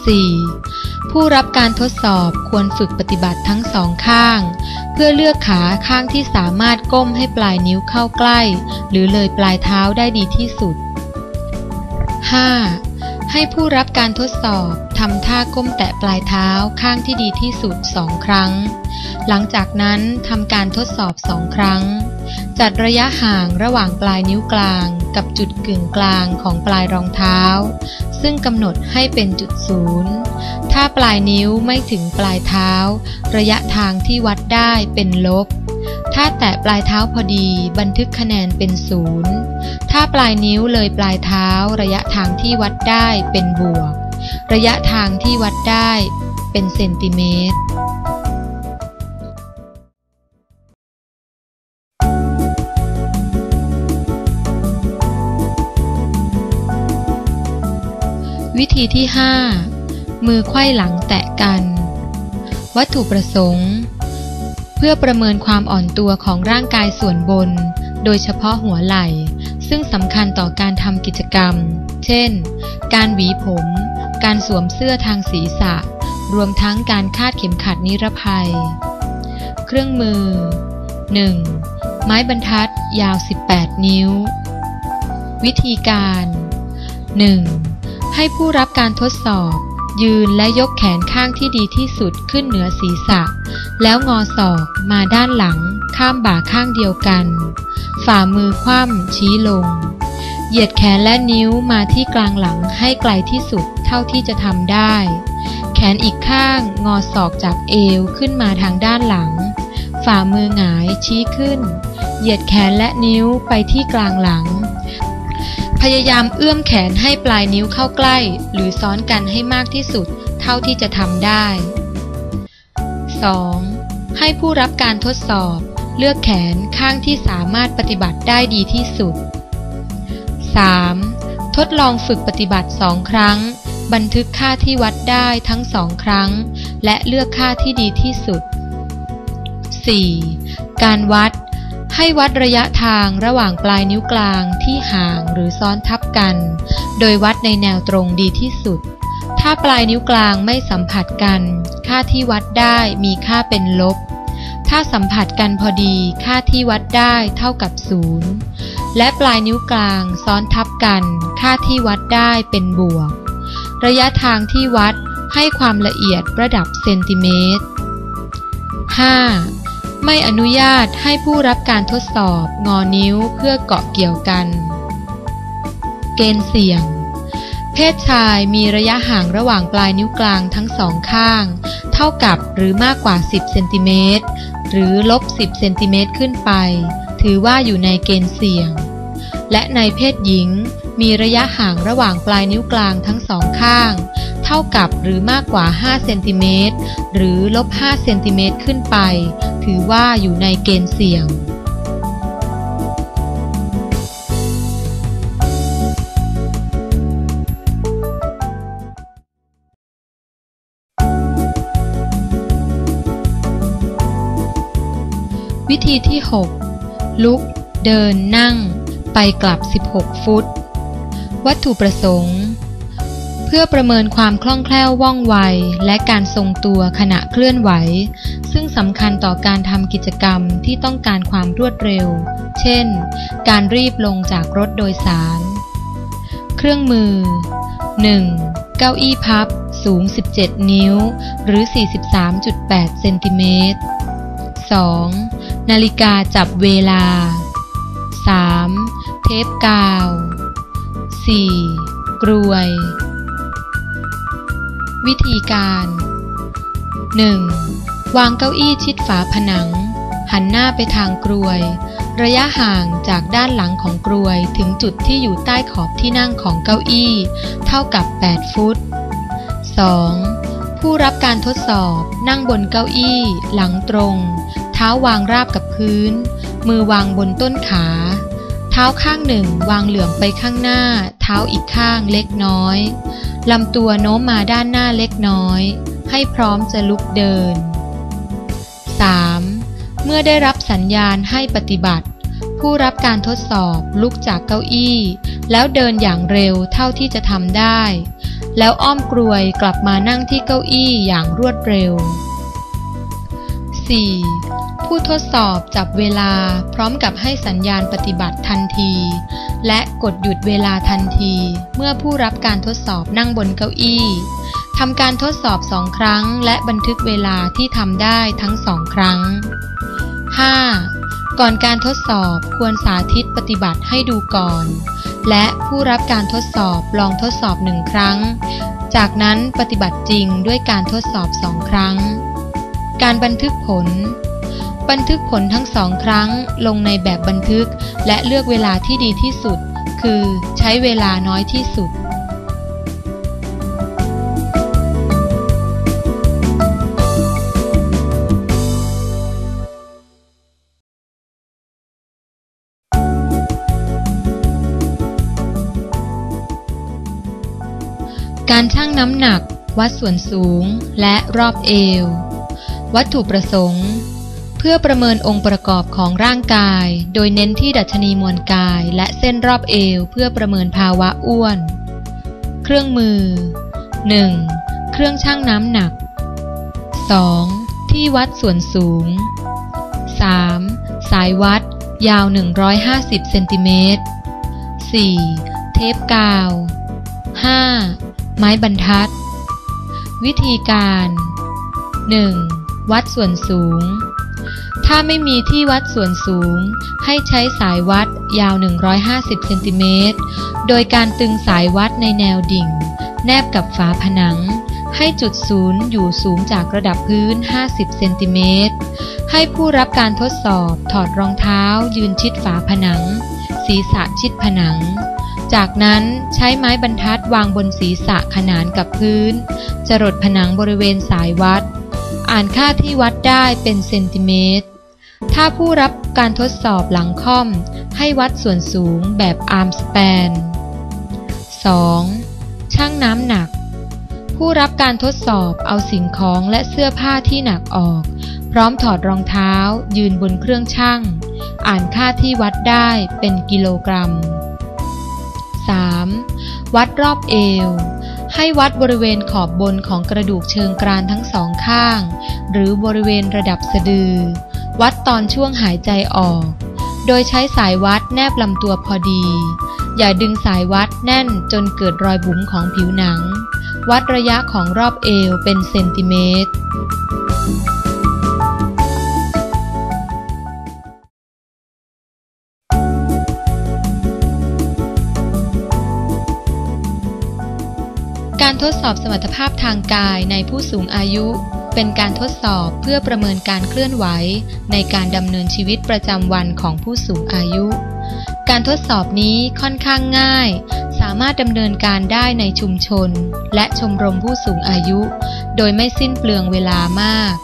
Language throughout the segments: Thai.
4. ผู้รับการทดสอบควรฝึกปฏิบัติทั้งสองข้าง เพื่อเลือกขาข้างที่สามารถก้มให้ปลายนิ้วเข้าใกล้ หรือเลยปลายเท้าได้ดีที่สุด 5. ให้ผู้รับการทดสอบทำท่าก้มแตะปลายเท้าข้างที่ดีที่สุดสองครั้ง หลังจากนั้นทำการทดสอบสองครั้ง จัดระยะห่างระหว่างปลายนิ้วกลางกับจุดกึ่งกลางของปลายรองเท้า ซึ่งกำหนดให้เป็นจุดศูนย์ถ้าปลายนิ้วไม่ถึงปลายเท้า ระยะทางที่วัดได้เป็นลบ ถ้าแตะปลายเท้าพอดีบันทึกคะแนนเป็นศูนย์ถ้าปลายนิ้วเลยปลายเท้า ระยะทางที่วัดได้เป็นบวก ระยะทางที่วัดได้เป็นเซนติเมตร วิธีที่ 5 มือไขว้หลังแตะกัน วัตถุประสงค์ เพื่อประเมินความอ่อนตัวของร่างกายส่วนบน โดยเฉพาะหัวไหล่ ซึ่งสำคัญต่อการทำกิจกรรม เช่น การหวีผม การสวมเสื้อทางศีรษะ รวมทั้งการคาดเข็มขัดนิรภัย เครื่องมือ 1. ไม้บรรทัดยาว 18 นิ้ว วิธีการ 1. ให้ผู้รับการทดสอบ ยืนและยกแขนข้างที่ดีที่สุดขึ้นเหนือศีรษะ แล้วงอศอกมาด้านหลัง ข้ามบ่าข้างเดียวกัน ฝ่ามือคว่ำชี้ลง เหยียดแขนและนิ้วมาที่กลางหลังให้ไกลที่สุดเท่าที่จะทำได้ แขนอีกข้างงอศอกจากเอวขึ้นมาทางด้านหลัง ฝ่ามือหงายชี้ขึ้น เหยียดแขนและนิ้วไปที่กลางหลัง พยายามเอื้อมแขนให้ปลายนิ้วเข้าใกล้ หรือซ้อนกันให้มากที่สุดเท่าที่จะทำได้ 2. ให้ผู้รับการทดสอบ เลือกแขนข้างที่สามารถปฏิบัติได้ดีที่สุด 3. ทดลองฝึกปฏิบัติสองครั้ง บันทึกค่าที่วัดได้ทั้งสองครั้ง และเลือกค่าที่ดีที่สุด 4. การวัด ให้วัดระยะทางระหว่างปลายนิ้วกลางที่ห่างหรือซ้อนทับกัน โดยวัดในแนวตรงดีที่สุด ถ้าปลายนิ้วกลางไม่สัมผัสกัน ค่าที่วัดได้มีค่าเป็นลบ ถ้าสัมผัสกันพอดี ค่าที่วัดได้เท่ากับศูนย์และปลายนิ้วกลางซ้อนทับกัน ค่าที่วัดได้เป็นบวก ระยะทางที่วัดให้ความละเอียดระดับเซนติเมตร 5. ไม่อนุญาตให้ผู้รับการทดสอบงอนิ้วเพื่อเกาะเกี่ยวกัน เกณฑ์เสี่ยง เพศชายมีระยะห่างระหว่างปลายนิ้วกลางทั้งสองข้าง เท่ากับหรือมากกว่า 10 เซนติเมตร หรือลบ 10 เซนติเมตรขึ้นไป ถือว่าอยู่ในเกณฑ์เสี่ยง และในเพศหญิงมีระยะห่างระหว่างปลายนิ้วกลางทั้งสองข้าง เท่ากับหรือมากกว่า 5 เซนติเมตร หรือลบ 5 เซนติเมตรขึ้นไป ถือว่าอยู่ในเกณฑ์เสี่ยง วิธีที่ 6 ลุก เดินนั่ง ไปกลับ 16 ฟุต วัตถุประสงค์ พื่อประเมินความคล่องแคล่วว่องไว และการทรงตัวขณะเคลื่อนไหว ซึ่งสำคัญต่อการทำกิจกรรมที่ต้องการความรวดเร็ว เช่น การรีบลงจากรถโดยสาร เครื่องมือ 1. เก้าอี้พับ สูง 17 นิ้ว หรือ 43.8 เซนติเมตร 2. นาฬิกาจับเวลา 3. เทปกาว 4. กรวย วิธีการ 1. วางเก้าอี้ชิดฝาผนัง หันหน้าไปทางกรวย ระยะห่างจากด้านหลังของกรวยถึงจุดที่อยู่ใต้ขอบที่นั่งของเก้าอี้ เท่ากับ 8 ฟุต 2. ผู้รับการทดสอบนั่งบนเก้าอี้ หลังตรง เท้าวางราบกับพื้น มือวางบนต้นขา เท้าข้างหนึ่งวางเหลื่อมไปข้างหน้า เท้าอีกข้างเล็กน้อย ลำตัวโน้มมาด้านหน้าเล็กน้อย ให้พร้อมจะลุกเดิน 3. เมื่อได้รับสัญญาณให้ปฏิบัติ ผู้รับการทดสอบลุกจากเก้าอี้ แล้วเดินอย่างเร็วเท่าที่จะทำได้ แล้วอ้อมกรวยกลับมานั่งที่เก้าอี้อย่างรวดเร็ว 4. ผู้ทดสอบจับเวลาพร้อมกับให้สัญญาณปฏิบัติทันที และกดหยุดเวลาทันที เมื่อผู้รับการทดสอบนั่งบนเก้าอี้ทำการทดสอบสองครั้ง และบันทึกเวลาที่ทำได้ทั้งสองครั้ง 5. ก่อนการทดสอบควรสาธิตปฏิบัติให้ดูก่อน และผู้รับการทดสอบลองทดสอบหนึ่งครั้ง จากนั้นปฏิบัติจริงด้วยการทดสอบสองครั้ง การบันทึกผล บันทึกผลทั้งสองครั้งลงในแบบบันทึก และเลือกเวลาที่ดีที่สุด คือใช้เวลาน้อยที่สุดการชั่งน้ำหนัก วัดส่วนสูง และรอบเอว วัตถุประสงค์ เพื่อประเมินองค์ประกอบของร่างกาย โดยเน้นที่ดัชนีมวลกายและเส้นรอบเอว เพื่อประเมินภาวะอ้วน เครื่องมือ 1. เครื่องชั่งน้ำหนัก 2. ที่วัดส่วนสูง 3. สายวัด ยาว 150 เซนติเมตร 4. เทปกาว 5. ไม้บรรทัด วิธีการ 1. วัดส่วนสูง ถ้าไม่มีที่วัดส่วนสูง ให้ใช้สายวัดยาว 150 เซนติเมตร โดยการตึงสายวัดในแนวดิ่ง แนบกับฝาผนัง ให้จุดศูนย์อยู่สูงจากระดับพื้น 50 เซนติเมตร ให้ผู้รับการทดสอบถอดรองเท้ายืนชิดฝาผนัง ศีรษะชิดผนัง จากนั้นใช้ไม้บรรทัดวางบนศีรษะขนานกับพื้น จรดผนังบริเวณสายวัด อ่านค่าที่วัดได้เป็นเซนติเมตร ถ้าผู้รับการทดสอบหลังค่อม ให้วัดส่วนสูงแบบอาร์มสแปน 2. ชั่งน้ำหนัก ผู้รับการทดสอบเอาสิ่งของและเสื้อผ้าที่หนักออก พร้อมถอดรองเท้า ยืนบนเครื่องชั่งอ่านค่าที่วัดได้เป็นกิโลกรัม 3. วัดรอบเอว ให้วัดบริเวณขอบบนของกระดูกเชิงกรานทั้งสองข้าง หรือบริเวณระดับสะดือ วัดตอนช่วงหายใจออก โดยใช้สายวัดแนบลำตัวพอดี อย่าดึงสายวัดแน่นจนเกิดรอยบุ๋มของผิวหนัง วัดระยะของรอบเอวเป็นเซนติเมตร ทดสอบสมรรถภาพทางกายในผู้สูงอายุ เป็นการทดสอบเพื่อประเมินการเคลื่อนไหว ในการดำเนินชีวิตประจำวันของผู้สูงอายุ การทดสอบนี้ค่อนข้างง่าย สามารถดำเนินการได้ในชุมชน และชมรมผู้สูงอายุ โดยไม่สิ้นเปลืองเวลามาก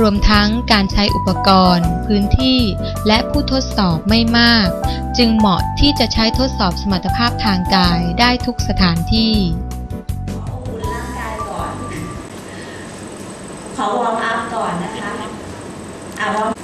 รวมทั้งการใช้อุปกรณ์ พื้นที่ และผู้ทดสอบไม่มาก จึงเหมาะที่จะใช้ทดสอบสมรรถภาพทางกายได้ทุกสถานที่ ก่อ